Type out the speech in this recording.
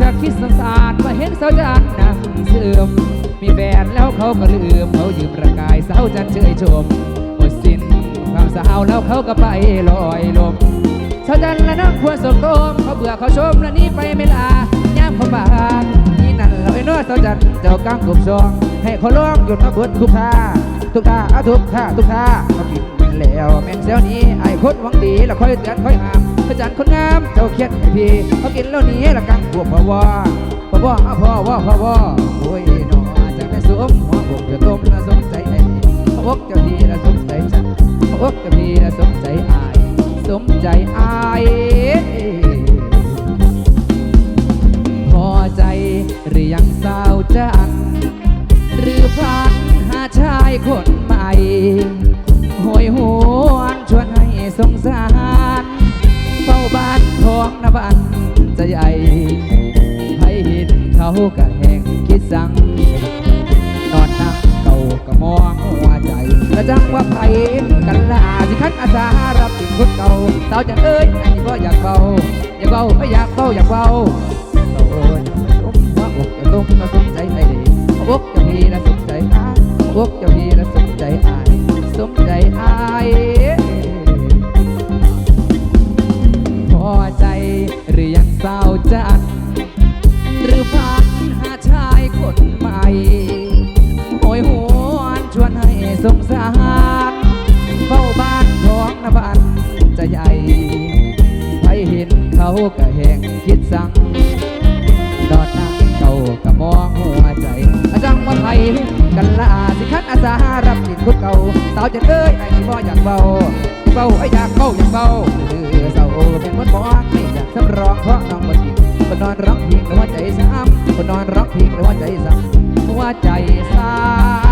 จะคิดสงสารมาเห็นสาวจันนั่งเสื่อมมีแฟนแล้วเขาก็ลืมเขายืมประกายสาวจันเชยชมหมดสิ้นความสาวแล้วเขาก็ไปลอยลมสาวจันและน้องควรสมโตมเขาเบื่อเขาชมและนี้ไปไม่ลาย่ามเขาบานนี่นั่นเราไอ้น้อสาวจันเจ้ากางกลุ่มซอง ให้เขาลองหยุดมาเบิดทุกท่าทุกท่าอาทุกท่าทุกท่าเขากินมันแล้วแม่นเซลนี้ไอ้คนหวังดีแล้วค่อยเตือนค่อยห้าม พจันคนงามเจ้าเขียนให้พี่เขากินแล้วนี้ละกังพวกพ่อว่าพ่อว่าเอาพ่อว่าพ่อว่าโอ้ยหนอจะได้สวมหัวบกจะต้มละสมใจไอ้หัวกเจ้าพี่ละสมใจจันพวกเจ้าพี่ละสมใจอาย สมใจอาย องนบันจะใหญ่ใครเห็นเขาก็แหงคิดสั่งนอนนั่งเก่าก็มองหัวใจกระจังว่าไผกันละอาสิคันอาสารับสิ่งคนเก่าสาจันเอ้ยอันนี้ก็อยากเบาอยากเบาไม่อยากเบาอยากเบาเต่าโอ้ยต้มว่าอกจะต้มมาสนใจไอ้ด็กอกจะมีและสนใจอายอกจะมีและ จัด หรือฝันหาชายคนใหม่ โอยหวนชวนให้สงสารเฝ้าบ้านท้องนบันจะใหญ่ไปเห็นเขาก็แหงคิดสั่งดอดนั่งเก่าก็มองหัวใจอาจังว่าไทยกันลาสิคัดอาสารับผิดทุกเก่าเต่าจะเอ้ยไอ้บ่อยากเบาเบาไอ้อยากเบาอยากเบาเออเศร้าเป็นมดบอกไม่อยากสำรองเพราะน้องบ่ดี ก็นอนร้องเพลงหรือว่าใจซ้ำก็นอนร้องเพลงหรือว่าใจซ้ำว่าใจซ้ำ